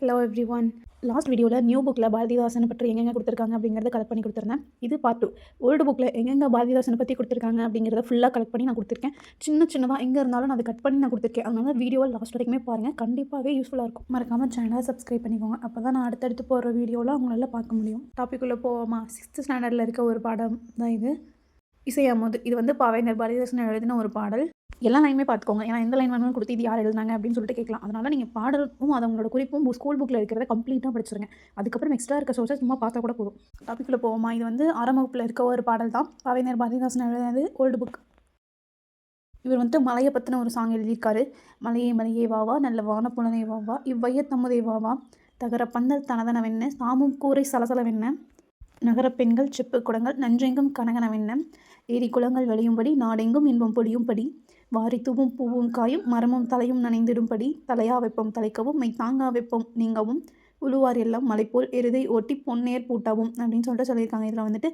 Hello everyone last வீடியோவில் new புக்கில் பாரதிதாசனை பற்றி எங்கெங்கே கொடுத்துருக்காங்க அப்படிங்கிறத கலெக்ட் பண்ணி கொடுத்துருந்தேன். இது பார்ட் டூ ஓல்டு புக்கில் எங்கெங்கே பாரதிதாசனை பற்றி கொடுத்துருக்காங்க அப்படிங்கிறத ஃபுல்லாக கலெக்ட் பண்ணி நான் கொடுத்துருக்கேன். சின்ன சின்னதாக எங்கே இருந்தாலும் நான் அதை கட் பண்ணி நான் கொடுத்துருக்கேன். அதனால வீடியோவை லாஸ்ட் வரைக்குமே பாருங்கள் கண்டிப்பாகவே யூஸ்ஃபுல்லாக இருக்கும். மறக்காமல் சேனலை சப்ஸ்கிரைப் பண்ணிக்கோங்க. அப்போ தான் நான் அடுத்தடுத்து போகிற வீடியோவில் உங்களால் பார்க்க முடியும். டாப்பிக்குள்ளே போவோமா? சிக்ஸ்த் ஸ்டாண்டர்டில் இருக்க ஒரு பாடம் தான் இது. இசையாமோது. இது வந்து பாவேந்தர் பாரதிதாசன் எழுதின ஒரு பாடல். எல்லா லைனுமே பார்த்துக்கோங்க ஏன்னா எந்த லைன் வேணாலும் கொடுத்து இது யார் எழுதுனாங்க அப்படின்னு சொல்லிட்டு கேட்கலாம். அதனால் நீங்கள் பாடலும் அது உங்களோட குறிப்பும் ஸ்கூல் புக்கில் இருக்கிறத கம்ப்ளீட்டாக படிச்சிருங்க. அதுக்கப்புறம் எக்ஸ்ட்ரா இருக்க சோர்ஸஸ் சும்மா பார்த்தா கூட போதும். டாப்பிக்கில் போவோமா? இது வந்து ஆறாம் வகுப்பில் இருக்க ஒரு பாடல் தான். பாவேந்தர் பாரதிதாசன் எழுதினது ஓல்டு புக் இவர் வந்துட்டு மலையை பற்றின ஒரு சாங் எழுதியிருக்காரு. மலையே மலையே வாவா நல்ல வான வாவா இவ்வைய தம்முதே வாவா தகர பந்தல் தனதனவென்ன சாமும் கூரை சலசலவென்ன நகர பெண்கள் செப்பு குடங்கள் நன்றெங்கும் கனகனவென்ன ஏரி குளங்கள் வழியும்படி நாடெங்கும் இன்பம் பொழியும்படி வாரி தூவும் பூவும் காயும் மரமும் தலையும் நனைந்திடும்படி தலையா வெப்பம் தலைக்கவும் மை தாங்கா வெப்பம் நீங்கவும் உழுவார் எல்லாம் மலை போல் எருதை ஓட்டி பொன்னேர் பூட்டவும் அப்படின்னு சொல்லிட்டு சொல்லியிருக்காங்க. இதில் வந்துட்டு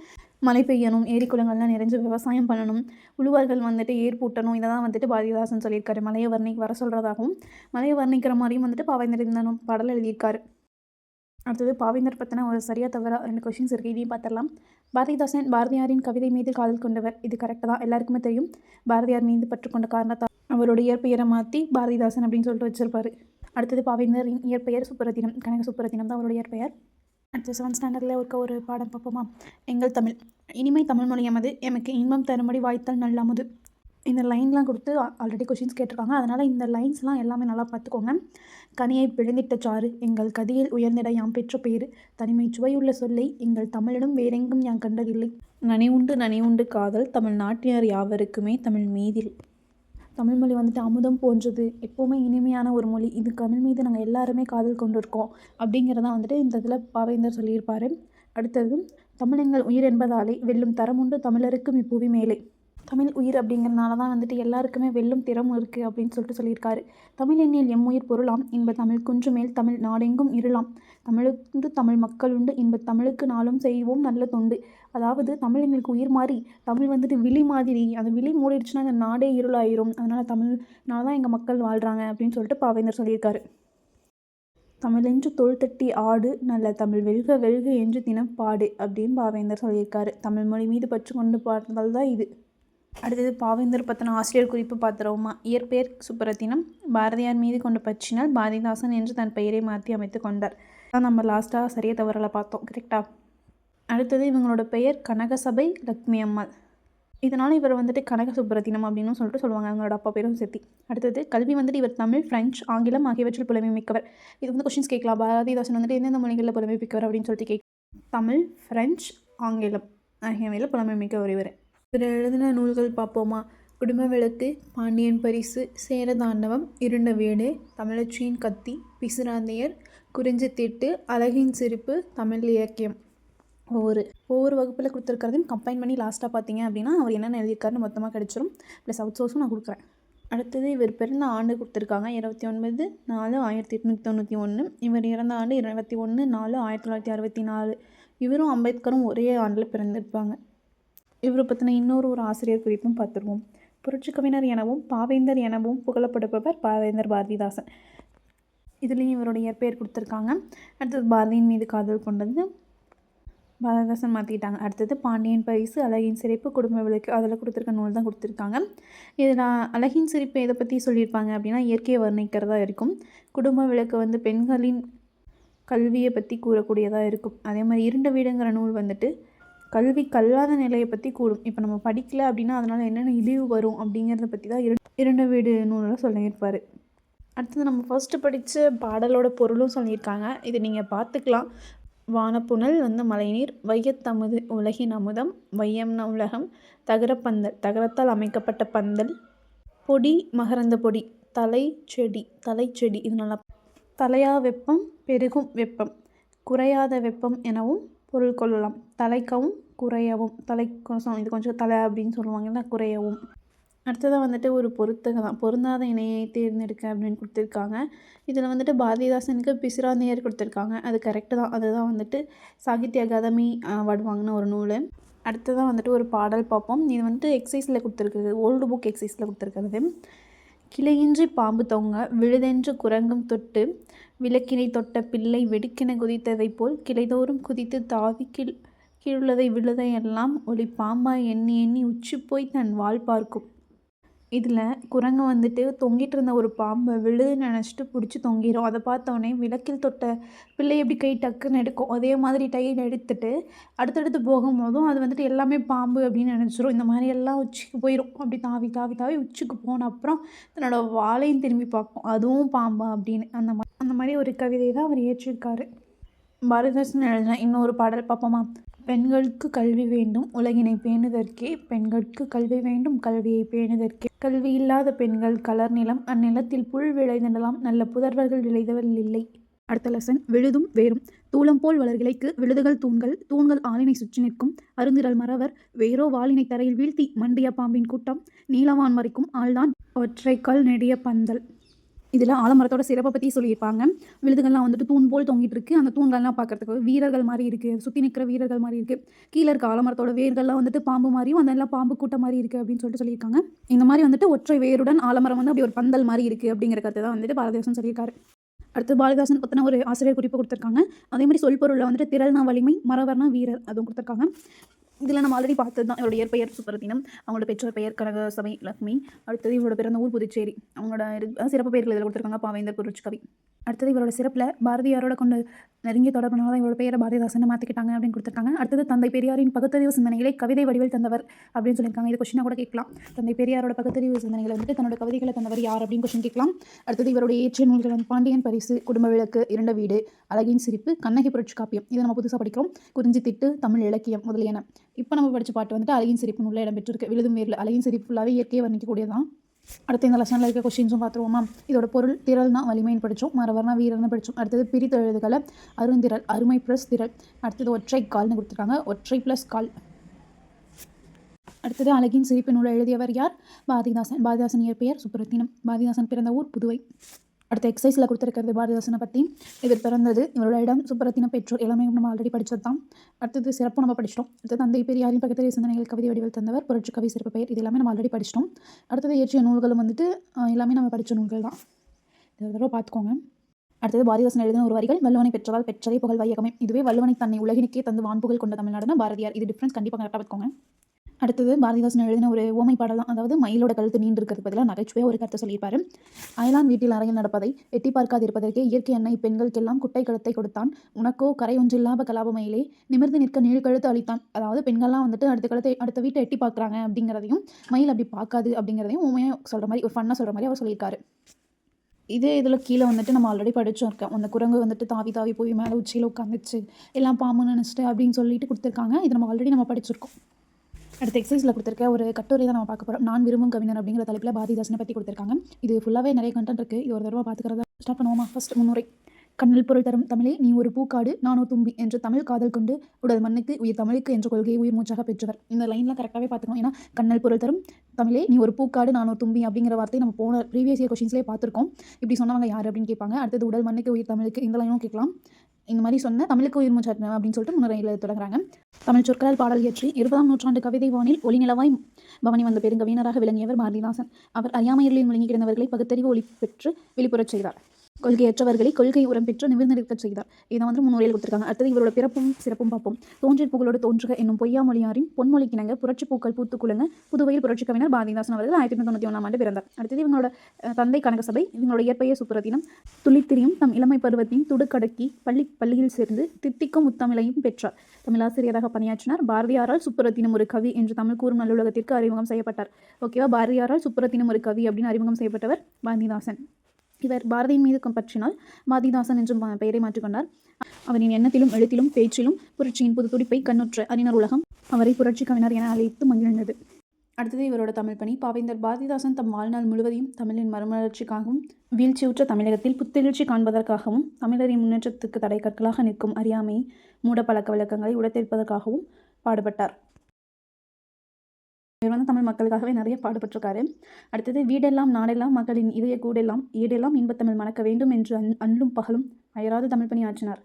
மழை பெய்யணும் ஏரி குளங்கள்லாம் நிறைஞ்சு விவசாயம் பண்ணணும் உழுவார்கள் வந்துட்டு ஏர் பூட்டணும் இதை தான் வந்துட்டு பாரதிதாசன் சொல்லியிருக்காரு. மலையை வர்ணிக்கு வர சொல்கிறதாகவும் மலையை வர்ணிக்கிற மாதிரியும் வந்துட்டு பாவேந்திரந்தனும் இந்த பாடல் எழுதியிருக்காரு. அடுத்தது பாவேந்தர் பற்றின ஒரு சரியாக தவிர ரெண்டு கொஷின்ஸ் இருக்குது இதையும் பார்த்துடலாம். பாரதிதாசன் பாரதியாரின் கவிதை மீது காதல் கொண்டவர். இது கரெக்டாக தான். எல்லாருக்குமே தெரியும். பாரதியார் மீது பற்றுக்கொண்ட காரணத்தால் அவருடைய இயற்பெயரை மாற்றி பாரதிதாசன் அப்படின்னு சொல்லிட்டு வச்சிருப்பார். அடுத்தது பாவேந்தரின் இயற்பெயர் சுப்பரதினம் கனக சுப்பரதினம் தான் அவருடைய இயற்பெயர். அடுத்து செவன்த் ஸ்டாண்டர்டில் இருக்க ஒரு பாடம் பார்ப்போமா? எங்கள் தமிழ். இனிமை தமிழ் மொழி எமது. எமக்கு இன்பம் தரும்படி வாய்த்தால் நல்லாமது இந்த லைன்லாம் கொடுத்து ஆல்ரெடி கொஷின்ஸ் கேட்டிருக்காங்க. அதனால் இந்த லைன்ஸ்லாம் எல்லாமே நல்லா பார்த்துக்கோங்க. கனியை பிழிந்திட்ட சாறு எங்கள் கதியில் உயர்ந்திட யாம் பெற்ற பேரு தனிமை சுவையுள்ள சொல்லை எங்கள் தமிழிடம் வேறெங்கும் யான் கண்டதில்லை. நனிவுண்டு நனிவுண்டு காதல் தமிழ் நாட்டினர் யாவருக்குமே தமிழ் மீதில். தமிழ் மொழி வந்துட்டு அமுதம் போன்றது. எப்போவுமே இனிமையான ஒரு மொழி. இது தமிழ் மீது நாங்கள் எல்லாருமே காதல் கொண்டிருக்கோம். அப்படிங்கிறதான் வந்துட்டு இந்த இதில் பாவேந்தர் சொல்லியிருப்பார். அடுத்தது தமிழெங்கள் உயிர் என்பதாலே வெல்லும் தரமுண்டு தமிழருக்கும் இப்புவி மேலே. தமிழ் உயிர் அப்படிங்கிறனால தான் வந்துட்டு எல்லாருக்குமே வெல்லும் திறமும் இருக்குது அப்படின்னு சொல்லிட்டு சொல்லியிருக்காரு. தமிழ் எண்ணில் எம்முயிர் பொருளாம் இன்ப தமிழ் குன்று மேல் தமிழ் நாடெங்கும் இருளாம். தமிழுண்டு தமிழ் மக்கள் உண்டு இன்ப தமிழுக்கு நாளும் செய்வோம் நல்ல தொண்டு. அதாவது தமிழ் எங்களுக்கு உயிர் மாதிரி தமிழ் வந்துட்டு விழி மாதிரி அந்த விழி மூடிடுச்சுன்னா அந்த நாடே இருளாயிரும். அதனால் தமிழ்னால தான் எங்கள் மக்கள் வாழ்கிறாங்க அப்படின்னு சொல்லிட்டு பாவேந்தர் சொல்லியிருக்காரு. தமிழென்று தோள் தட்டி ஆடு நல்ல தமிழ் வெல்க வெல்க என்று தினம் பாடு அப்படின்னு பாவேந்தர் சொல்லியிருக்காரு. தமிழ் மொழி மீது பற்று கொண்டு பாடுறதால் தான் இது. அடுத்தது பாவேந்தர் பத்தன ஆசிரியர் குறிப்பு பாத்திரவுமா இயற்பெயர் சுப்பரத்தினம் பாரதியார் மீது கொண்ட பற்றினால் பாரதிதாசன் என்று தன் பெயரை மாற்றி அமைத்து கொண்டார். தான் நம்ம லாஸ்ட்டாக சரியாக தவறலை பார்த்தோம் கரெக்டாக அடுத்தது இவங்களோட பெயர் கனகசபை லக்ஷ்மி அம்மாள். இதனால் இவர் வந்துட்டு கனக சுப்பரத்தினம் அப்படின்னு சொல்லிட்டு சொல்லுவாங்க அவங்களோட அப்பா பேரும் சேர்த்தி. அடுத்தது கல்வி வந்துட்டு இவர் தமிழ் ஃப்ரெஞ்ச் ஆங்கிலம் ஆகியவற்றில் புலமை மிக்கவர். இது வந்து கொஷின்ஸ் கேட்கலாம். பாரதிதாசன் வந்துட்டு எந்தெந்த மொழிகளில் புலமை மிக்கவர் அப்படின்னு சொல்லிட்டு கேட்க தமிழ் ஃப்ரெஞ்ச் ஆங்கிலம் ஆகியவையில் புலமை மிக்கவர் இவர். இவர் எழுதின நூல்கள் பார்ப்போமா? குடும்ப விளக்கு பாண்டியன் பரிசு சேரதாண்டவம் இருண்ட வீடு தமிழச்சியின் கத்தி பிசுராந்தையர் குறிஞ்சித்திட்டு அழகின் சிரிப்பு தமிழ் இலக்கியம். ஒவ்வொரு ஒவ்வொரு வகுப்பில் கொடுத்துருக்கிறதையும் கம்பைன் பண்ணி லாஸ்ட்டாக பார்த்தீங்க அப்படின்னா அவர் என்னென்ன எழுதியிருக்காருன்னு மொத்தமாக கிடச்சிரும். ப்ளஸ் அவுட் சோர்ஸும் நான் கொடுக்குறேன். அடுத்தது இவர் பிறந்த ஆண்டு கொடுத்துருக்காங்க. இருபத்தி ஒன்பது நாலு ஆயிரத்தி எட்நூற்றி தொண்ணூற்றி ஒன்று இவர் இறந்த ஆண்டு இருபத்தி ஒன்று நாலு ஆயிரத்தி தொள்ளாயிரத்தி அறுபத்தி நாலு. இவரும் அம்பேத்கரும் ஒரே ஆண்டில் பிறந்திருப்பாங்க. இவரை பற்றின இன்னொரு ஒரு ஆசிரியர் குறிப்பும் பார்த்துருவோம். புரட்சி கவிஞர் எனவும் பாவேந்தர் எனவும் புகழப்படுபவர் பாவேந்தர் பாரதிதாசன். இதுலேயும் இவருடைய இயற்பெயர் கொடுத்துருக்காங்க. அடுத்தது பாரதியின் மீது காதல் கொண்டது. பாரதிதாசன் மாற்றிக்கிட்டாங்க அடுத்தது பாண்டியன் பரிசு அழகின் சிரிப்பு குடும்ப விளக்கு. அதில் கொடுத்துருக்க நூல் தான் கொடுத்துருக்காங்க. இதில் அழகின் சிரிப்பு எதை பற்றி சொல்லியிருப்பாங்க அப்படின்னா இயற்கையை வர்ணிக்கிறதா இருக்கும். குடும்ப விளக்கு வந்து பெண்களின் கல்வியை பற்றி கூறக்கூடியதாக இருக்கும். அதே மாதிரி இருண்ட வீடுங்கிற நூல் வந்துட்டு கல்வி கல்லாத நிலையை பற்றி கூடும் இப்போ நம்ம படிக்கல அப்படின்னா அதனால் என்னென்ன இழிவு வரும் அப்படிங்கிறத பற்றி தான் இரு இரண்டு வீடு நூலில் சொல்லியிருப்பார். அடுத்தது நம்ம ஃபஸ்ட்டு படித்த பாடலோட பொருளும் சொல்லியிருக்காங்க. இது நீங்கள் பார்த்துக்கலாம். வானப்புனல் வந்து மழைநீர் வையத்தமுது உலகின் அமுதம் வையம்ன உலகம் தகரப்பந்தல் தகரத்தால் அமைக்கப்பட்ட பந்தல் பொடி மகரந்த பொடி தலை செடி தலை செடி இது நல்லா தலையா வெப்பம் பெருகும் வெப்பம் குறையாத வெப்பம் எனவும் பொருள் கொள்ளலாம். தலைக்கவும் குறையவும். தலை கொஞ்சம் இது கொஞ்சம் தலை அப்படின்னு சொல்லுவாங்கல்ல குறையவும். அடுத்ததாக வந்துட்டு ஒரு பொருத்தக தான். பொருந்தாத இணையை தேர்ந்தெடுக்க அப்படின்னு கொடுத்துருக்காங்க. இதில் வந்துட்டு பாரதிதாசனுக்கு பிசிராந்தையர் கொடுத்துருக்காங்க. அது கரெக்டு தான். அதுதான் வந்துட்டு சாகித்ய அகாதமி அவார்டு ஒரு நூல். அடுத்ததாக வந்துட்டு ஒரு பாடல் பார்ப்போம். இது வந்துட்டு எக்ஸசைஸில் கொடுத்துருக்குது. ஓல்டு புக் எக்ஸசைஸில் கொடுத்துருக்கிறது. கிளையின்றி பாம்பு தொங்க விழுதென்று குரங்கும் தொட்டு விளக்கினைத் தொட்ட பிள்ளை வெடுக்கென குதித்ததைப் போல் கிளைதோறும் குதித்து தாவி கீழ் கீழுள்ளதை விழுதையெல்லாம் ஒளி பாம்பாய் எண்ணி எண்ணி உச்சிபோய்த் தன் வாழ் பார்க்கும். இதில் குரங்கு வந்துட்டு தொங்கிட்டு இருந்த ஒரு பாம்பை விழுதுன்னு நினச்சிட்டு பிடிச்சி தொங்கிரும். அதை பார்த்தோன்னே விளக்கில் தொட்ட பிள்ளை எப்படி கை டக்குன்னு எடுக்கும் அதே மாதிரி டைட் எடுத்துட்டு அடுத்தடுத்து போகும்போதும் அது வந்துட்டு எல்லாமே பாம்பு அப்படின்னு நினச்சிரும். இந்த மாதிரி எல்லாம் உச்சிக்கு போயிடும். அப்படி தாவி தாவி தாவி உச்சிக்கு போன அப்புறம் தன்னோட வாழையும் திரும்பி பார்க்கும் அதுவும் பாம்பா அப்படின்னு. அந்த மாதிரி அந்த மாதிரி ஒரு கவிதை தான் அவர் இயற்றியிருக்காரு. பாரதிதாசன் எழுதின இன்னொரு பாடல் பார்ப்போமா? பெண்களுக்கு கல்வி வேண்டும். உலகினை பேணுதற்கே பெண்கட்கு கல்வி வேண்டும். கல்வியை பேணுதற்கே கல்வி இல்லாத பெண்கள் கலர் நிலம் அந்நிலத்தில் புல் விளைந்திடலாம் நல்ல புதர்வர்கள் விளைதல் இல்லை. அடுத்த லெசன் விழுதும் வேரும். தூளம் போல் வளர் கிளைக்கு விழுதுகள் தூண்கள் தூண்கள் ஆளினை சுற்றி நிற்கும். அருந்திரல் மறவர் வேரோ வாளினை தரையில் வீழ்த்தி மண்டிய பாம்பின் கூட்டம் நீலவான் மறைக்கும் ஆள்தான். ஒற்றைக்கால் நெடிய பந்தல். இதில் ஆலமரத்தோட சிறப்பை பற்றி சொல்லியிருப்பாங்க. விழுதுகள்லாம் வந்துட்டு தூண் போல் தொங்கிட்டு இருக்கு. அந்த தூண்கள்லாம் பார்க்கறதுக்கு வீரர்கள் மாதிரி இருக்கு. சுற்றி நிற்கிற வீரர்கள் மாதிரி இருக்கு. கீழே இருக்க ஆலமரத்தோட வேர்கள்லாம் வந்துட்டு பாம்பு மாதிரியும் அந்த எல்லாம் பாம்பு கூட்டம் மாதிரி இருக்கு அப்படின்னு சொல்லிட்டு சொல்லியிருக்காங்க. இந்த மாதிரி வந்துட்டு ஒற்றை வேருடன் ஆலமரம் வந்து அப்படி ஒரு பந்தல் மாதிரி இருக்கு அப்படிங்கிற கருத்தை தான் வந்துட்டு பாரதிதாசன் சொல்லியிருக்காரு. அடுத்து பாரதிதாசன் பற்றின ஒரு ஆசிரியர் குறிப்பு கொடுத்துருக்காங்க. அதே மாதிரி சொல்பொருளில் வந்துட்டு திரள்னா வலிமை மறவர்னா வீரர் அதுவும் கொடுத்துருக்காங்க. இதில் நம்ம ஆல்ரெடி பார்த்தது தான். இவரோட இயற்பெயர் சுப்பரத்தினம் அவங்களோட பெற்றோர் பெயர் கனகசபை லக்ஷ்மி. அடுத்தது இவரோட பிறந்த ஊர் புதுச்சேரி. அவங்களோட சிறப்பு பெயர்கள் இதில் கொடுத்துருக்காங்க. பாவேந்தர் புரட்சிக்கவி அடுத்தது இவரோட சிறப்பில் பாரதியாரோட கொண்டு நெருங்கிய தொடர்புனால தான் இவரோட பெயரை பாரதிதாசன் மாற்றிக்கிட்டாங்க அப்படின்னு கொடுத்துருக்காங்க. அடுத்தது தந்தை பெரியாரின் பகுத்தறிவு சிந்தனைகளை கவிதை வடிவில் தந்தவர் அப்படின்னு சொல்லியிருக்காங்க. இது கொஸ்டினாக கூட கேட்கலாம். தந்தை பெரியாரோட பகுத்தறிவு சிந்தனைகளை வந்துட்டு தன்னோட கவிதைகளை தந்தவர் யார் அப்படின்னு கொஸ்டின் கேட்கலாம். அடுத்தது இவருடைய இயற்றிய நூல்கள் வந்து பாண்டியன் பரிசு குடும்ப விளக்கு இரண்ட வீடு அழகின் சிரிப்பு கண்ணகி புரட்சி காப்பியம். இதை நம்ம புதுசாக படிக்கிறோம். குறிஞ்சி திட்டு தமிழ் இலக்கியம் முதலியன. இப்போ நம்ம படித்த பாட்டு வந்துட்டு அழகின் சிரிப்பு நூலில் இடம்பெற்றிருக்கு. விழுதும் வேரில் அழகின் சிரிப்பு ஃபுல்லாகவே இயற்கையை வர்ணிக்கக்கூடியதான் அடுத்து இந்த லெசனில் இருக்க கொஷின்ஸும் பார்த்துருவோமா இதோட பொருள் திரள்னா வலிமைன்னு படித்தோம் மரவர்னா வீரர்னு படித்தோம் அடுத்தது பிரித்து எழுதுகளை அருந்திரல் அருமை ப்ளஸ் திரள் அடுத்தது ஒற்றை கால்னு கொடுத்துருக்காங்க ஒற்றை ப்ளஸ் கால் அடுத்தது அழகின் சிரிப்பு நூலை எழுதியவர் யார் பாரதிதாசன் பாரதிதாசன் இயற்பெயர் சுப்புரத்தினம் பாரதிதாசன் பிறந்த ஊர் புதுவை அடுத்த எக்ஸசைஸில் கொடுத்துருக்கிறது பாரதிதாசனை பற்றி இவர் பிறந்தது இவரோட இடம் சுப்பரத்தின பெற்றோர் எல்லாமே நம்ம ஆல்ரெடி படித்தது தான் அடுத்தது சிறப்பு நம்ம படிச்சிட்டோம். அடுத்தது தந்தை பெரியாரின் பக்கத்தில் சிந்தனைகள் கவிதை வடிவில் தந்தவர். புரட்சி கவி சிறப்பு பெயர். இது எல்லாமே நம்ம ஆல்ரெடி படிச்சிட்டோம். அடுத்தது இயற்றிய நூல்களும் வந்துட்டு எல்லாமே நம்ம படித்த நூல்கள் தான் இதை தடவை பார்த்துக்கோங்க. அடுத்தது பாரதிதாசன் எழுதின ஒரு வரிகள் வல்லவனை பெற்றதால் பெற்றதே புகழ் வையகமே இதுவே வல்லவனை தன்னை உலகினுக்கே தந்து வான்புகழ் கொண்ட தமிழ்நாடுனா பாரதியார். இது டிஃப்ரென்ஸ் கண்டிப்பாக கரெக்டாக பார்த்துக்கோங்க. அடுத்தது பாரதிதாசன் எழுதின ஒரு ஓமை பாடல் தான் அதாவது மயிலோட கழுத்து நீண்டு இருக்கிறது பதிலாக நகைச்சுவையாக ஒரு கருத்தை சொல்லியிருப்பாரு. அயலான் வீட்டில் அறையில் நடப்பதை எட்டி பார்க்காதிருப்பதற்கே இயற்கை அன்னை பெண்களுக்கெல்லாம் குட்டை கழுத்தை கொடுத்தான். உனக்கோ கரை ஒன்றில்லாத கலாப மயிலே நிமிர்ந்து நிற்க நீள் கழுத்து அளித்தான். அதாவது பெண்கள்லாம் வந்துட்டு அடுத்த கழுத்தை அடுத்த வீட்டை எட்டி பார்க்குறாங்க அப்படிங்கிறதையும் மயில் அப்படி பார்க்காது அப்படிங்கிறதையும் உண்மையாக சொல்கிற மாதிரி ஒரு ஃபன்னாக சொல்கிற மாதிரி அவர் சொல்லியிருக்காரு. இதே இதில் கீழே வந்துட்டு நம்ம ஆல்ரெடி படித்தோம் இருக்கேன் அந்த குரங்கு வந்துட்டு தாவி தாவி போய் மேலே உச்சியில் உட்காந்துச்சு எல்லாம் பாம்பு நினச்சிட்டு அப்படின்னு சொல்லிட்டு கொடுத்துருக்காங்க. இது நம்ம ஆல்ரெடி நம்ம படிச்சிருக்கோம். அடுத்த எக்ஸசைஸில் கொடுத்துருக்க ஒரு கட்டுரை தான் நம்ம பார்க்க போகிறோம் நான் விரும்பும் கவிஞர் அப்படிங்கிற தலைப்பில் பாரதிதாசனை பற்றி கொடுத்துருக்காங்க. இது ஃபுல்லாகவே நிறைய கண்டென்ட் இருக்குது இது ஒரு தடவை பார்த்துக்கிறதா? ஸ்டார்ட் பண்ணுவோமா? ஃபஸ்ட் முன்னுரை. கண்ணல் பொருள் தரும் தமிழே நீ ஒரு பூக்காடு நான் ஒரு தும்பி என்று தமிழ் காதல் கொண்டு உடல் மண்ணுக்கு உயிர் தமிழுக்கு என்ற கொள்கையை உயிர் மூச்சாக பெற்றவர். இந்த லைன்லாம் கரெக்டாகவே பார்த்துக்கணும். ஏன்னா கண்ணல் பொருள் தரும் தமிழே நீ ஒரு பூக்காடு நான் ஒரு தும்பி அப்படிங்கிற வார்த்தை நம்ம போன ப்ரீவியஸ் இயர் கொஷின்ஸ்லேயே பார்த்துருக்கோம். இப்படி சொன்னவங்க யார் அப்படின்னு கேட்பாங்க. அடுத்தது உடல் மண்ணுக்கு உயிர் தமிழுக்கு இந்த லைனும் கேட்கலாம். இந்த மாதிரி சொன்ன தமிழுக்கு உயிர் மூச்சாட்டின அப்படின்னு சொல்லிட்டு முன்னுரையில் தொடங்குறாங்க. தமிழ் சொற்களால் பாடல் இயற்றி இருபதாம் நூற்றாண்டு கவிதை வானில் ஒளிநிலவாய் பவனி வந்த பெருங்கவியனராக விளங்கியவர் பாரதிதாசன். அவர் அறியாமையர்களில் முழுங்கி கிடந்தவர்களை பகுத்தறிவு ஒளி பெற்று வெளிப்புறச் செய்தார். கொள்கையற்றவர்களை கொள்கை உரம் பெற்று நிமிர்ந்து நிற்கச் செய்தார். இதை வந்து முன்னுரையில் கொடுத்துருக்காங்க. அடுத்தது இவரோட பிறப்பும் சிறப்பும் பார்ப்போம். தோன்றின் புகழோடு தோன்றுக என்னும் பொய்யாமொழியாரின் பொன்மொழிக்கிணங்க புரட்சி பூக்கள் பூத்து குழுங்க புதுவையில் புரட்சி கவிஞர் பாரதிதாசன் அவர்கள் ஆயிரத்தி தொண்ணூற்றி ஒன்றாம் ஆண்டு பிறந்தார். அடுத்தது இவங்களோட தந்தை கனகசபை இவங்களோட இயற்பெயர் சுப்புரத்தினம் துளித்திரியும் தம் இளமை பருவத்தின் துடுக்கடக்கி பள்ளி பள்ளியில் சேர்ந்து தித்திக்கும் முத்தமிழையும் பெற்றார். தமிழாசிரியராக பணியாற்றினார். பாரதியாரால் சுப்புரத்தினம் ஒரு கவி என்று தமிழ் கூறும் நல்லுலகத்திற்கு அறிமுகம் செய்யப்பட்டார். ஓகேவா? பாரதியாரால் சுப்புரத்தினம் ஒரு கவி அப்படின்னு அறிமுகம் செய்யப்பட்டவர் பாரதிதாசன். இவர் பாரதியின் மீது பற்றினால் பாரதிதாசன் என்றும் பெயரை மாற்றிக்கொண்டார் அவரின் எண்ணத்திலும் எழுத்திலும் பேச்சிலும் புரட்சியின் புது துடிப்பை கண்ணுற்ற அறிஞர் உலகம் அவரை புரட்சி கவிஞர் என அழைத்து மகிழ்ந்தது. அடுத்தது இவரோட தமிழ் பணி. பாவேந்தர் பாரதிதாசன் தம் வாழ்நாள் முழுவதையும் தமிழின் மறுமலர்ச்சிக்காகவும் வீழ்ச்சியுற்ற தமிழகத்தில் புத்தெழுச்சி காண்பதற்காகவும் தமிழரின் முன்னேற்றத்துக்கு தடை கற்களாக நிற்கும் அறியாமை மூட பழக்க வழக்கங்களை உடைத்தெடுப்பதற்காகவும் பாடுபட்டார். இவர் வந்து தமிழ் மக்களுக்காகவே நிறைய பாடுபட்டிருக்காரு. அடுத்தது வீடெல்லாம் நாடெல்லாம் மக்களின் இதய கூடெல்லாம் ஈடெல்லாம் இன்பத்தமிழ் மணக்க வேண்டும் என்று அன் அன்றும் பகலும் அயராது தமிழ் பணி ஆற்றினார்.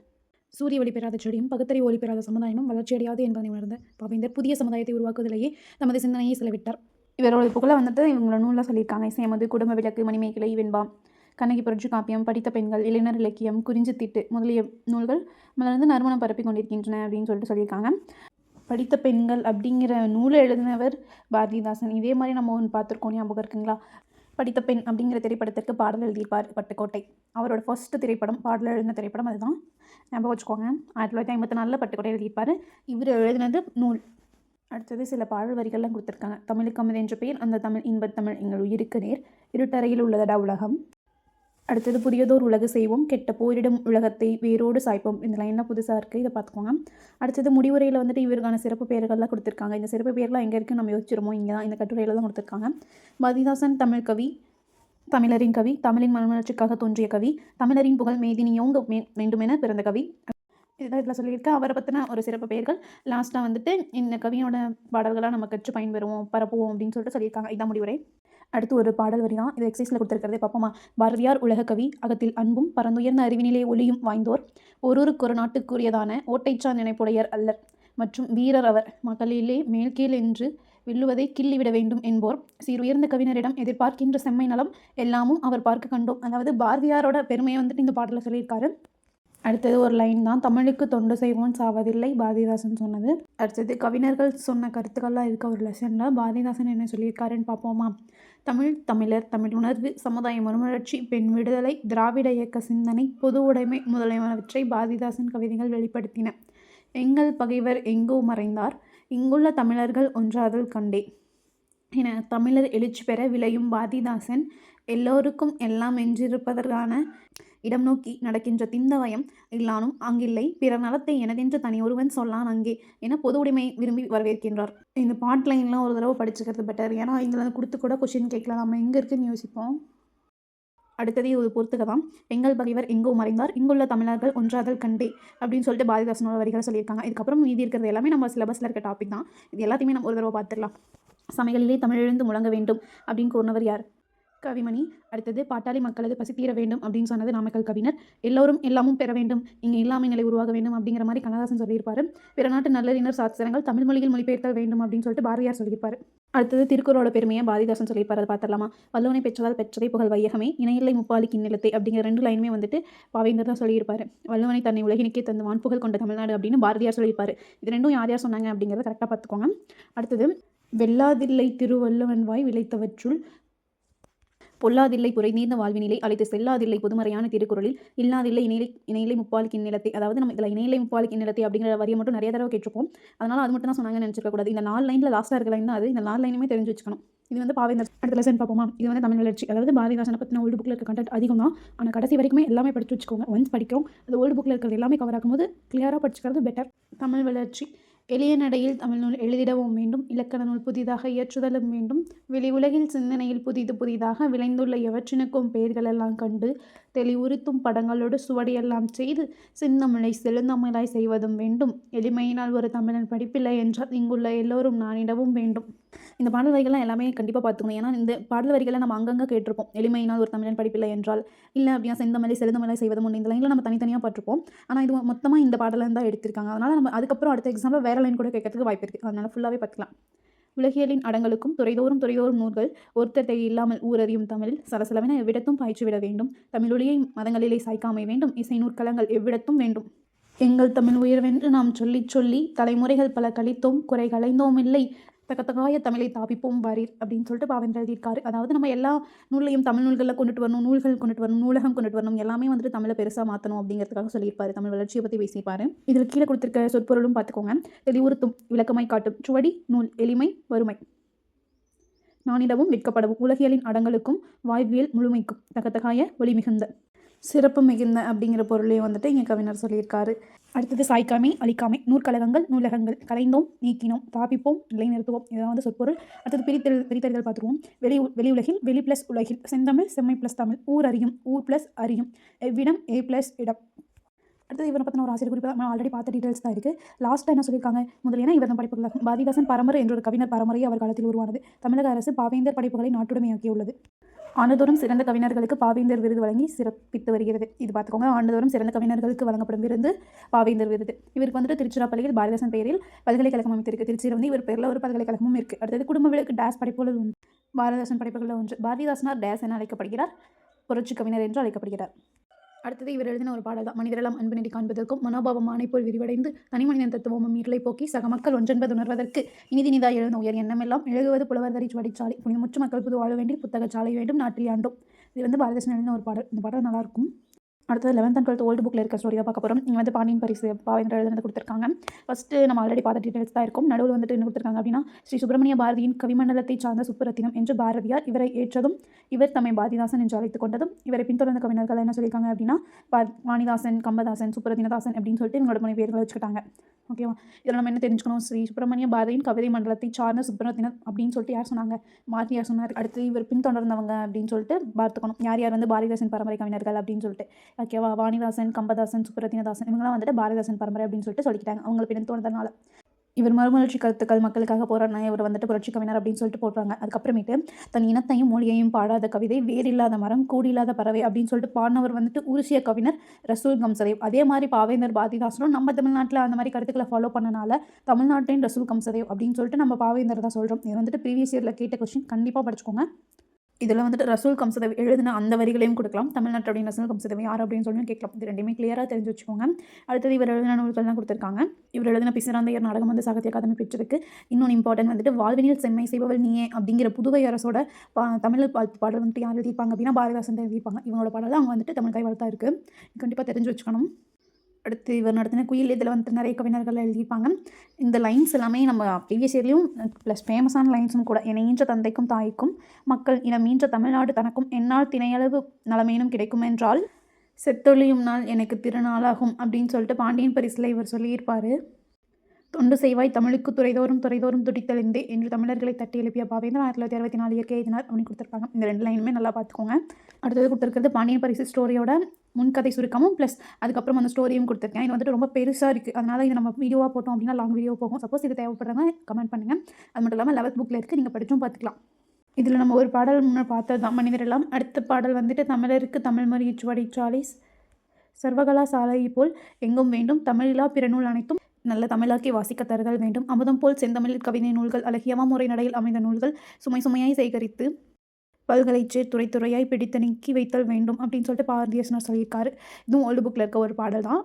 சூரிய ஒளி பெறாத செடியும் பகுத்தறிவு ஒளி பெறாத சமுதாயமும் வளர்ச்சியடையாது என்பதை உணர்ந்த பாவேந்தர் புதிய சமுதாயத்தை உருவாக்குவதிலேயே தமது சிந்தனையை செலவிட்டார். இவரோட புகழை வந்துட்டு இவங்களோட நூலாக சொல்லியிருக்காங்க. இசையமது குடும்ப விளக்கு மணிமேகலை வெண்பா கண்ணகி புரட்சி காப்பியம் படித்த பெண்கள் இளைஞர் இலக்கியம் குறிஞ்சி திட்டு முதலிய நூல்கள் மலர்ந்து நறுமணம் பரப்பி கொண்டிருக்கின்றன அப்படின்னு சொல்லிட்டு சொல்லியிருக்காங்க. படித்த பெண்கள் அப்படிங்கிற நூலை எழுதினவர் பாரதிதாசன். இதே மாதிரி நம்ம ஒன்று பார்த்துருக்கோம். ஞாபகம் இருக்குங்களா? படித்த பெண் அப்படிங்கிற திரைப்படத்திற்கு பாடல் எழுதியிருப்பார் பட்டுக்கோட்டை. அவரோட ஃபர்ஸ்ட் திரைப்படம் பாடல் எழுதின திரைப்படம் அதுதான். ஞாபகம் வச்சுக்கோங்க. ஆயிரத்தி தொள்ளாயிரத்தி ஐம்பத்தி நாலில் பட்டுக்கோட்டை எழுதியிருப்பார். இவர் எழுதினது நூல். அடுத்தது சில பாடல் வரிகள்லாம் கொடுத்துருக்காங்க. தமிழுக்கு என்ற பெயர் அந்த தமிழ் இன்பத்தமிழ் எங்கள் உயிருக்கு நேர். இருட்டறையில் உள்ளதடா உலகம். அடுத்தது புதியதோர் உலக செய்வோம் கெட்ட போரிடும் உலகத்தை வேரோடு சாய்ப்போம். இந்த லைன்லாம் புதுசாக இருக்குது இதை பார்த்துக்கோங்க. அடுத்தது முடிவுரையில் வந்துட்டு இவருக்கான சிறப்பு பெயர்கள்லாம் கொடுத்துருக்காங்க. இந்த சிறப்பு பெயர்லாம் எங்கே இருக்குன்னு நம்ம யோசிச்சிருமோ? இங்கே தான் இந்த கட்டுரையில் தான் கொடுத்துருக்காங்க. மதிதாசன் தமிழ் கவி தமிழரின் கவி தமிழின் மனமலர்ச்சிக்காக தோன்றிய கவி தமிழரின் புகழ் மேதினியோங்க மே வேண்டுமென பிறந்த கவி. இதுதான் இதில் சொல்லியிருக்கேன் அவரை பற்றின ஒரு சிறப்பு பெயர்கள். லாஸ்ட்டாக வந்துட்டு இந்த கவியோட பாடல்களாக நம்ம கற்று பயன்பெறுவோம் பரப்புவோம் அப்படின்னு சொல்லிட்டு சொல்லியிருக்காங்க. இதான் முடிவுரை. அடுத்து ஒரு பாடல் வரி தான் இது எக்ஸைஸில் கொடுத்துருக்கிறதே. பார்ப்போமா பாரதியார் உலக கவி அகத்தில் அன்பும் பரந்துயர்ந்த அறிவினிலே ஒளியும் வாய்ந்தோர் ஒரு ஒரு நாட்டுக்குரியதான ஓட்டைச்சான் நினைப்புடையர் அல்லர் மற்றும் வீரர் அவர். மகளிலே மேல்கீழ் என்று வில்லுவதை கிள்ளிவிட வேண்டும் என்போர். சீருயர்ந்த கவிஞரிடம் எதிர்பார்க்கின்ற செம்மை நலம் எல்லாமும் அவர் பார்க்க கண்டோம். அதாவது பாரதியாரோட பெருமையை வந்துட்டு இந்த பாடலில் சொல்லியிருக்காரு. அடுத்தது ஒரு லைன் தான். தமிழுக்கு தொண்டு செய்வோன் சாவதில்லை பாரதிதாசன் சொன்னது. அடுத்தது கவிஞர்கள் சொன்ன கருத்துக்கள்லாம் இருக்க ஒரு லெசனில் பாரதிதாசன் என்ன சொல்லியிருக்காருன்னு பார்ப்போமா தமிழ் தமிழர் தமிழ் உணர்வு சமுதாய மறுமலர்ச்சி பெண் விடுதலை திராவிட இயக்க சிந்தனை பொது உடைமை முதலியனவற்றை பாரதிதாசன் கவிதைகள் வெளிப்படுத்தின. எங்கள் பகைவர் எங்கோ மறைந்தார் இங்குள்ள தமிழர்கள் ஒன்றாதல் கண்டே என தமிழர் எழுச்சி பெற விளையும் பாரதிதாசன் எல்லோருக்கும் எல்லாம் என்றிருப்பதற்கான இடம் நோக்கி நடக்கின்ற திந்தவயம் இல்லானும் அங்கில்லை. பிற நலத்தை எனதென்று தனி ஒருவன் சொல்லான் அங்கே என பொது உடைமை விரும்பி வரவேற்கின்றார். இந்த பாட் லைன்லாம் ஒரு தடவை படிச்சுக்கிறது பெட்டர் ஏன்னா இதில் கொடுத்து கூட கொஷின் கேட்கலாம். நம்ம எங்கே இருக்குன்னு யோசிப்போம். அடுத்தது இது பொருத்துக்கதான் எங்கள் பகைவர் எங்கோ மறைந்தார். இங்குள்ள தமிழர்கள் ஒன்றாதல் கண்டே அப்படின்னு சொல்லிட்டு பாரதிதாசனோட வரிகளை சொல்லியிருக்காங்க. இதுக்கப்புறம் மீதி இருக்கிறது எல்லாமே நம்ம சிலபஸில் இருக்க டாபிக் தான். இது எல்லாத்தையுமே நம்ம ஒரு தடவை பார்த்துக்கலாம் சமையலிலே தமிழெழுந்து முழங்க வேண்டும் அப்படின்னு கூறினவர் யார்? கவிமணி அடுத்தது பாட்டாளி மக்களது பசி தீர வேண்டும் அப்படின்னு சொன்னது நாமக்கல் கவிஞர். எல்லோரும் எல்லாமும் பெற வேண்டும். இங்கே இல்லாமை நிலை உருவாக வேண்டும் அப்படிங்கிற மாதிரி கண்ணதாசன் சொல்லியிருப்பார். பிற நாட்டு நல்லறிஞர் சாஸ்திரங்கள் தமிழ் மொழியில் மொழிபெயர்த்தல் வேண்டும் அப்படின்னு சொல்லிட்டு பாரதியார் சொல்லியிருப்பார். அடுத்தது திருக்குறளோட பெருமையை பாரதிதாசன் சொல்லியிருப்பார் அதை பார்த்துடலாமா? வல்லவனை பெற்றதால் பெற்றதை புகழ் வையகமே இணையில்லை முப்பாலிக்கு நிலத்தை அப்படிங்கிற ரெண்டு லைனுமே வந்துட்டு பாவேந்தர் தான் சொல்லியிருப்பார். வல்லவனை தன்னை உலகினுக்கே தந்து வான்புகழ் கொண்ட தமிழ்நாடு அப்படின்னு பாரதியார் சொல்லியிருப்பார். இது ரெண்டும் யார் யார் சொன்னாங்க அப்படிங்கிறத கரெக்டாக பார்த்துக்கோங்க. அடுத்தது வெல்லாதில்லை திருவள்ளுவன் வாய் விளைத்தவற்றுள் பொல்லாதில்லை புரை நீர்ந்த வாழ்வினிலை அழைத்து செல்லாதில்லை பொதுமறையான திருக்குறளில் இல்லாதில்லை இணையிலை இணையிலை முப்பாலிக்கின் நிலத்தை அதாவது நம்ம இதில் இணையிலை முப்பாலிக்கின் நிலத்தை அப்படிங்கிற வரியை மட்டும் நிறைய தடவை கேட்டிருப்போம். அதனால் அது மட்டும் தான் சொன்னாங்கன்னு நினச்சிக்க கூடாது இந்த நாலு லைனில் லாஸ்ட்டாக இருக்க லைன் தான் அது. இந்த நாலு லைனுமே தெரிஞ்சு வச்சுக்கணும். இது வந்து பாவேந்தர் அடுத்த லெசன் பார்ப்போமா? இது வந்து தமிழ் வளர்ச்சி. அதாவது பாரதிதாசனை பற்றின ஓல்டு புக்கில் இருக்க கண்டென்ட் அதிகம் தான். ஆனால் கடைசி வரைக்குமே எல்லாமே படித்து வச்சுக்கோங்க. ஒன்ஸ் படிக்கிறோம் அந்த ஓல்டு புக்கில் இருக்கிறது எல்லாமே கவர் ஆகும்போது கிளியராக படிச்சுக்கிறது பெட்டர் தமிழ் வளர்ச்சி. எளிய நடையில் தமிழ் நூல் எழுதிடவும் வேண்டும் இலக்கண நூல் புதிதாக இயற்றுதலும் வேண்டும். வெளி உலகில் சிந்தனையில் புதிது புதிதாக விளைந்துள்ள எவற்றினுக்கும் பெயர்களெல்லாம் கண்டு தெளிவுறுத்தும் படங்களோடு சுவடியெல்லாம் செய்து சின்னமிழை செழுந்தமிழாய் செய்வதும் வேண்டும். எளிமையினால் ஒரு தமிழன் படிப்பில்லை என்றால் இங்குள்ள எல்லோரும் நானிடவும் வேண்டும். இந்த பாடல் வரிகள்லாம் எல்லாமே கண்டிப்பாக பார்த்துக்கணும். ஏன்னா இந்த பாடல் வரிகளை நம்ம அங்கங்கே கேட்டிருப்போம். எளிமையினால் ஒரு தமிழன் படிப்பில்லை என்றால். இல்லை அப்படியா செந்தமலை செழுந்தமலை செய்வதும் உண்டு. இந்த லைனில் நம்ம தனித்தனியாக பார்த்துருப்போம் ஆனால் இது மொத்தமாக இந்த பாடலில் தான் எடுத்திருக்காங்க. அதனால் நம்ம அதுக்கப்புறம் அடுத்த எக்ஸாம்பிள் வேறு லைன் கூட கேட்கறதுக்கு வாய்ப்பு இருக்குது அதனால் ஃபுல்லாகவே பார்த்துக்கலாம். உலகியலின் அடங்களுக்கும் துறைதோறும் துறைதோறும் நூல்கள் ஒருத்தத்தை இல்லாமல் ஊரறியும் தமிழ் சலசலவென எவ்விடத்தும் பாய்ச்சி விட வேண்டும். தமிழொலியை மதங்களிலே சாய்க்காமை வேண்டும். இசை நூற்களங்கள் எவ்விடத்தும் வேண்டும். எங்கள் தமிழ் உயர்வென்று நாம் சொல்லிச் சொல்லி தலைமுறைகள் பல கழித்தோம். குறை கலைந்தோம் இல்லை. தகத்தகாய தமிழை தாபிப்போம் வாரீர் அப்படின்னு சொல்லிட்டு பாவேந்தர் எழுதியிருக்காரு அதாவது நம்ம எல்லா நூல்லையும் தமிழ் நூல்களில் கொண்டுட்டு வரணும் நூல்கள் கொண்டுட்டு வரணும் நூலகம் கொண்டுட்டு வரணும் எல்லாமே வந்துட்டு தமிழை பெருசாக மாற்றணும் அப்படிங்கிறதுக்காக சொல்லியிருப்பாரு தமிழ் வளர்ச்சியை பற்றி பேசியிருப்பாரு இதில் கீழே கொடுத்துருக்க சொற்பொருளும் பார்த்துக்கோங்க தெளிவுறுத்தும் விளக்கமாய் காட்டும் சுவடி நூல் எளிமை வறுமை நானிடமும் விற்கப்படவும் உலகியலின் அடங்கலுக்கும் வாய்வியல் முழுமைக்கும் தகத்தகாய ஒளி மிகுந்த சிறப்பு மிகுந்த அப்படிங்கிற பொருளையும் வந்துட்டு இங்கே கவிஞர் சொல்லியிருக்காரு. அடுத்தது சாய்க்காமை அழிக்காமை நூற்கழகங்கள் நூலகங்கள். கலைந்தோம் நீக்கினோம் தாபிப்போம் நிலைநிறுத்துவோம். இதெல்லாம் வந்து சொற்பொருள். அடுத்தது பிரித்தல் பிரித்தறிதல் பார்த்துருவோம் வெளி வெளி உலகில் வெளி ப்ளஸ் உலகில். செந்தமிழ் செம்மை ப்ளஸ் தமிழ். ஊர் அறியும் ஊர் ப்ளஸ் அறியும். எவ்விடம் ஏ ப்ளஸ் இடம். அடுத்தது இவரை பற்றின ஒரு ஆசிரியர் குறிப்பாக நம்ம ஆல்ரெடி பார்த்த டீட்டெயில்ஸ் தான் இருக்குது லாஸ்ட்டாக என்ன சொல்லியிருக்காங்க? முதலியன இவரது படிப்புகள் பாரதிதாசன் பரம்பரை என்ற ஒரு கவிஞர் பரமரை அவர் காலத்தில் உருவானது. தமிழக அரசு பாவேந்தர் படைப்புகளை நாட்டுடைமையாக்கியுள்ளது. ஆண்டுதோறும் சிறந்த கவிஞர்களுக்கு பாவேந்தர் விருது வழங்கி சிறப்பித்து வருகிறது. இது பார்த்துக்கோங்க ஆண்டுதோறும் சிறந்த கவிஞர்களுக்கு வழங்கப்படும் விருது பாவேந்தர் விருது. இவருக்கு வந்துட்டு திருச்சிராப்பள்ளியில் பாரதிதாசன் பெயரில் பல்கலைக்கழகம் அமைத்திருக்கு. திருச்சியில் வந்து இவர் பேரில் ஒரு பல்கலைக்கழகமும் இருக்குது அடுத்தது குடும்ப விளக்கு டேஸ் படைப்புகள் ஒன்று பாரதிதாசன் படைப்புகளில் ஒன்று. பாரதிதாசனார் டேஸ் என அழைக்கப்படுகிறார். புரட்சி கவிஞர் என்று அழைக்கப்படுகிறார். அடுத்தது இவர் எழுதின ஒரு பாடல் தான் மனிதரெல்லாம் அன்பு நெறி காண்பதற்கும் மனோபாவம் போல் விரிவடைந்து தனி மனிதன் தத்துவமும் இருளை போக்கி சக மக்கள் ஒன்றென்பது உணர்வதற்கு இனிதினிதாய் எழுந்த உயர் எண்ணமெல்லாம் எழுகுவது புலவர்தறி வடிச்சாலை புனிதமுற்று மக்கள் புது வாழ வேண்டி புத்தகச்சாலை வேண்டும் நாட்டில் இது வந்து பாரதிதாசன் எழுதின ஒரு பாடல். இந்த பாடல் நல்லாயிருக்கும் அடுத்தது லெவன்த் அண்ட் டுவெல்த் ஓல்டு புக்கில் இருக்க ஸ்டோரி தான் பார்க்க போகிறோம் இங்கே வந்து பாண்டியன் பரிசு பாவேந்திர எழுதுனது கொடுத்துருக்காங்க. ஃபஸ்ட்டு நம்ம ஆல்ரெடி பார்த்த டீட்டெயில்ஸ் தான் இருக்கும். நடுவில் வந்துட்டு என்ன கொடுத்துருக்காங்க அப்படின்னா ஸ்ரீ சுப்பிரமணிய பாரதியின் கவிமண்டலத்தை சார்ந்த சுப்புரத்தினம் என்று பாரதியார் இவரை ஏற்றதும் இவர் தம்மை பாரதிதாசன் என்று அழைத்துக் கொண்டதும் இவரை பின்தொடர்ந்த கவிஞர்கள் என்ன சொல்லியிருக்காங்க அப்படின்னா பா வாணிதாசன் கம்பதாசன் சுப்புரத்தினதாசன் அப்படின்னு சொல்லிட்டு இவங்களோட மனைவி பேர்களை வச்சுக்கிட்டாங்க. ஓகேவா இதில் நம்ம என்ன தெரிஞ்சுக்கணும்? ஸ்ரீ சுப்பிரமணிய பாரதியின் கவிதை மண்டலத்தை சார்ந்த சுப்பிரத்தினம் அப்படின்னு சொல்லிட்டு யார் சொன்னாங்க? பாரதியார் சொன்னார். அடுத்து இவர் பின்தொடர்ந்தவங்க அப்படின்னு சொல்லிட்டு பார்த்துக்கணும். யார் யார் வந்து பாரதிதாசன் பரம்பரை கவிஞர்கள் அப்படின்னு சொல்லிட்டு. ஓகேவா? வாணிதாசன் கம்பதாசன் சுப்புரத்தினதாசன் இவங்களாம் வந்துட்டு பாரதிதாசன் பரம்பரை அப்படின்னு சொல்லிட்டு சொல்லிக்கிட்டாங்க. அவங்க தோணுதனால இவர் மறுமலர்ச்சி கருத்துக்கள் மக்களுக்காக போராடினா இவர் வந்துட்டு புரட்சி கவிஞர் அப்படின்னு சொல்லிட்டு போடுறாங்க. அதுக்கப்புறமேட்டு தன் இனத்தையும் மொழியையும் பாடாத கவிதை வேறில்லாத மரம் கூடில்லாத பறவை அப்படின்னு சொல்லிட்டு பாடினவர் வந்துட்டு உருசிய கவிஞர் ரசூல் கம்சதேவ். அதே மாதிரி பாவேந்தர் பாரதிதாசனும் நம்ம தமிழ்நாட்டில் அந்த மாதிரி கருத்துக்களை ஃபாலோ பண்ணனால தமிழ்நாட்டின் ரசூல் கம்சதேவ் அப்படின்னு சொல்லிட்டு நம்ம பாவேந்தர் தான் சொல்கிறோம் இது வந்துட்டு ப்ரீவியஸ் இயரில் கேட்ட கொஸ்டின் கண்டிப்பாக படிச்சுக்கோங்க. இதில் வந்துட்டு ரசூல் கம்சதேவ் எழுதின அந்த வரிகளையும் கொடுக்கலாம். தமிழ்நாட்டுடைய ரசூல் கம்சதேவ் யார் அப்படின்னு சொல்லி கேட்கலாம். இது ரெண்டுமே கிளியராக தெரிஞ்சு வச்சுக்கோங்க. அடுத்தது இவர் எழுதின நூல்கள்லாம் கொடுத்துருக்காங்க. இவர் எழுதின பிசிராந்தையர் நாடகம் வந்து சாகித்ய அகாதமி பெற்றிருக்கு. இன்னொன்று இம்பார்ட்டன்ட் வந்துட்டு வாழ்வினில் செம்மை செய்பவள் நீயே அப்படிங்கிற புதுவை அரசோட பா தமிழ் பாடல் வந்துட்டு யார் எழுதியிருப்பாங்க அப்படின்னா பாரதிதாசன் எழுதியிருப்பாங்க. இவங்களோட பாடல் அவங்க வந்துட்டு தமிழ் கைவாழ்த்தா இருக்குது கண்டிப்பாக தெரிஞ்சு வச்சுக்கணும். அடுத்து இவர் நடத்தின குயில் இதில் வந்துட்டு நிறைய கவிஞர்கள் எழுதியிருப்பாங்க. இந்த லைன்ஸ் எல்லாமே நம்ம ப்ரீவியஸ் இயர்லேயும் ப்ளஸ் ஃபேமஸான லைன்ஸும் கூட இணையின்ற தந்தைக்கும் தாய்க்கும் மக்கள் இனம் ஈன்ற தமிழ்நாடு தனக்கும் என்னால் திணையளவு நலமேனும் கிடைக்கும் என்றால் செத்தொழியும் நாள் எனக்கு திருநாளாகும் அப்படின்னு சொல்லிட்டு பாண்டியன் பரிசில் இவர் சொல்லியிருப்பார். தொண்டு செய்வாய் தமிழுக்கு துறைதோறும் துறைதோறும் துடித்தெழுந்து என்று தமிழர்களை தட்டி எழுப்பிய பாவேந்தர் ஆயிரத்தி தொள்ளாயிரத்தி அறுபத்தி நாலு இயற்கை எழுதினார் அப்படின்னு கொடுத்துருப்பாங்க இந்த ரெண்டு லைனுமே நல்லா பார்த்துக்கோங்க. அடுத்தது கொடுத்துருக்கிறது பாண்டியன் பரிசு ஸ்டோரியோட முன்கதை சுருக்கமும் ப்ளஸ் அதுக்கப்புறம் அந்த ஸ்டோரியும் கொடுத்துருக்கேன். இது வந்துட்டு ரொம்ப பெருசாக இருக்குது அதனால் இது நம்ம வீடியோவாக போட்டோம் அப்படின்னா லாங் வீடியோ போகும். சப்போஸ் இது தேவைப்படுறவங்க கமெண்ட் பண்ணுங்கள் அது மட்டும் இல்லாமல் லெவல்த் புக்கில் இருக்குது நீங்கள் படிச்சும் பார்த்துக்கலாம். இதில் நம்ம ஒரு பாடல் முன்னே பார்த்தது தான் மனிதர் எல்லாம். அடுத்த பாடல் வந்துட்டு தமிழருக்கு தமிழ் மொழி சுவடி சாலிஸ். சர்வகலாசாலை போல் எங்கும் வேண்டும். தமிழிலா பிறநூல் அனைத்தும். நல்ல தமிழாக்கி வாசிக்க தருதல் வேண்டும். அமுதம் போல் செந்தமிழில் கவிதை நூல்கள். அழகியமா முறை நடையில் அமைந்த நூல்கள். சுமை சுமையாய் சேகரித்து பல்கலைச்சே துறை துறையாய் பிடித்து நீக்கி வைத்தல் வேண்டும் அப்படின்னு சொல்லிட்டு பாரதியாசனர் சொல்லியிருக்காரு. இதுவும் ஓல்டு புக்கில் இருக்க ஒரு பாடல் தான்.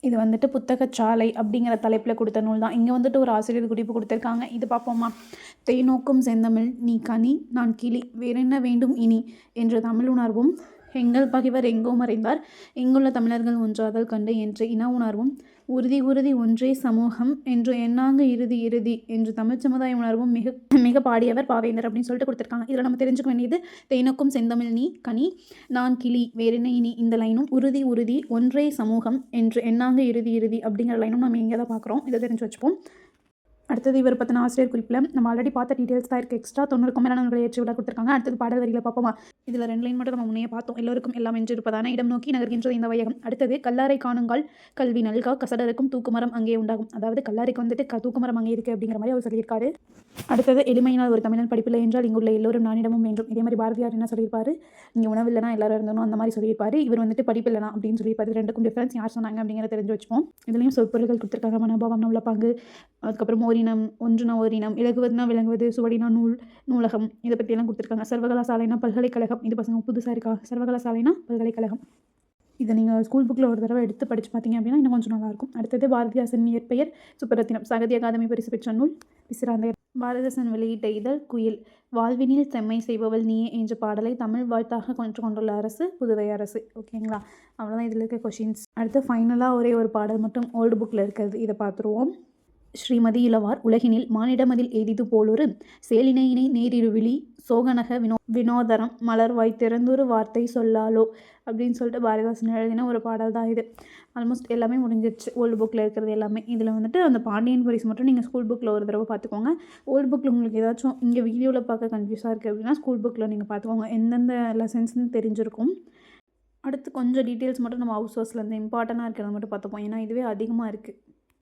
இது வந்துட்டு புத்தகச்சாலை அப்படிங்கிற தலைப்பில் கொடுத்த நூல் தான். இங்கே வந்துட்டு ஒரு ஆசிரியர் குறிப்பு கொடுத்துருக்காங்க. இது பார்ப்போமா? தேனோக்கும் செந்தமிழ் நீ கனி நான் கிளி. வேறென்ன வேண்டும் இனி? என்ற தமிழ் உணர்வும் எங்கள் பகைவர் எங்கோ மறைந்தார் எங்குள்ள தமிழர்கள் ஒன்றாதல் கண்டு என்ற இன உணர்வும் உறுதி உறுதி ஒன்றே சமூகம் என்று என்னாங்க இறுதி இறுதி என்று தமிழ் சமுதாய உணர்வும் மிக மிக பாடியவர் பாவேந்தர் அப்படின்னு சொல்லிட்டு கொடுத்துருக்காங்க. இதில் நம்ம தெரிஞ்சுக்க வேண்டியது தேனுக்கும் செந்தமிழ் நீ கனி நான் கிளி வேறென்ன இனி? இந்த லைனும் உறுதி உறுதி ஒன்றே சமூகம் என்று என்னாங்க இறுதி இறுதி அப்படிங்கிற லைனும் நம்ம எங்கே தான் பார்க்குறோம் இதை தெரிஞ்சு வச்சுப்போம். அடுத்தது இவர் பற்றின ஆசிரியர் குறிப்பில் நம்ம ஆல்ரெடி பார்த்த டீட்டெயில்ஸ் தான் இருக்குது எக்ஸ்ட்ரா தொண்ணூறுக்கும் மேலே நூல்களை ஏற்றி விட கொடுத்துருக்காங்க. அடுத்தது பாடல் வரிகளை பார்ப்போமா? இதில் ரெண்டு லைன் மட்டும் நம்ம முன்னே பார்த்தோம். எல்லோருக்கும் எல்லாம் வென்றிருப்பதான இடம் நோக்கி நகர்கின்றது இந்த வையகம். அடுத்தது கல்லாரை காணுங்கால் கல்வி நல்கா கசடருக்கும் தூக்குமரம் அங்கே உண்டாகும். அதாவது கல்லாரைக்கு வந்துட்டு க தூக்குமரம் அங்கே இருக்குது அப்படிங்கிற மாதிரி அவர் சொல்லியிருக்காரு. அடுத்தது எளிமையினால் ஒரு தமிழன் படிப்பில்லை என்றால் இங்குள்ள எல்லோரும் நானிடமும் வேண்டும். இதே மாதிரி பாரதியார் என்ன சொல்லியிருப்பாரு? இங்கே உணவில்லைனா எல்லாரும் இருந்தணும் அந்த மாதிரி சொல்லியிருப்பாரு. இவர் வந்துட்டு படிப்பில்லைனா அப்படின்னு சொல்லியிருப்பாரு. ரெண்டுக்கும் டிஃப்ரென்ஸ் யார் சொன்னாங்க அப்படிங்கிற தெரிஞ்சு வச்சுப்போம். இதுலேயும் சொற்பொருள்கள் கொடுத்துருக்காங்க. மனோபாவம் உள்ள பங்கு அதுக்கப்புறம் ஓரினம் ஒன்றுனா ஓரினம் இலகுவதுனா விளங்குவது சுவடினா நூல் நூலகம் இதை பற்றியெல்லாம் கொடுத்துருக்காங்க. சர்வகலாசாலைனா பல்கலைக்கழகம் இது பசங்க புதுசாக இருக்கா? சர்வகலாசாலைனா பல்கலைக்கழகம். இதை நீங்கள் ஸ்கூல் புக்கில் ஒரு தடவை எடுத்து படித்து பார்த்தீங்க அப்படின்னா இன்னும் கொஞ்சம் நல்லாயிருக்கும். அடுத்தது பாரதிதாசன் இயற்பெயர் சுப்பரத்தினம் சகதி அகாதமி பரிசு பெற்ற நூல் பிசிராந்தையர் பாரதிதாசன் வெளியிட்ட இதழ் குயில் வாழ்வினில் செம்மை செய்பவள் நீயே என்ற பாடலை தமிழ் வாழ்த்தாக கொண்டு கொண்டுள்ள அரசு புதுவை அரசு. ஓகேங்களா அவ்வளோதான் இதில் இருக்க கொஷின்ஸ் அடுத்து ஃபைனலாக ஒரே ஒரு பாடல் மட்டும் ஓல்டு புக்கில் இருக்கிறது. இதை பார்த்துருவோம். ஸ்ரீமதி இளவார் உலகினில் மானிடமதில் எய்திது போலொரு சேலினையினை நேரிருவிழி சோகனக வினோ வினோதரம் மலர்வாய் திறந்தொரு வார்த்தை சொல்லாலோ அப்படின்னு சொல்லிட்டு பாரதிதாசன் எழுதின ஒரு பாடல் தான் இது. ஆல்மோஸ்ட் எல்லாமே முடிஞ்சிருச்சு. ஓல்டு புக்கில் இருக்கிறது எல்லாமே. இதில் வந்துட்டு அந்த பாண்டியன் பரிசு மட்டும் நீங்கள் ஸ்கூல் புக்கில் ஒரு தடவை பார்த்துக்கோங்க ஓல்டு புக்கில் உங்களுக்கு ஏதாச்சும் இங்கே வீடியோவில் பார்க்க கன்ஃபியூஸாக இருக்குது அப்படின்னா ஸ்கூல் புக்கில் நீங்கள் பார்த்துக்கோங்க எந்தெந்த லெசன்ஸ்னு தெரிஞ்சிருக்கும். அடுத்து கொஞ்சம் டீட்டெயில்ஸ் மட்டும் நம்ம ஹவுஸ் ஹவுஸில் இம்பார்ட்டண்ட்டாக இருக்கிறத மட்டும் பார்த்துப்போம் ஏன்னா இதுவே அதிகமாக இருக்குது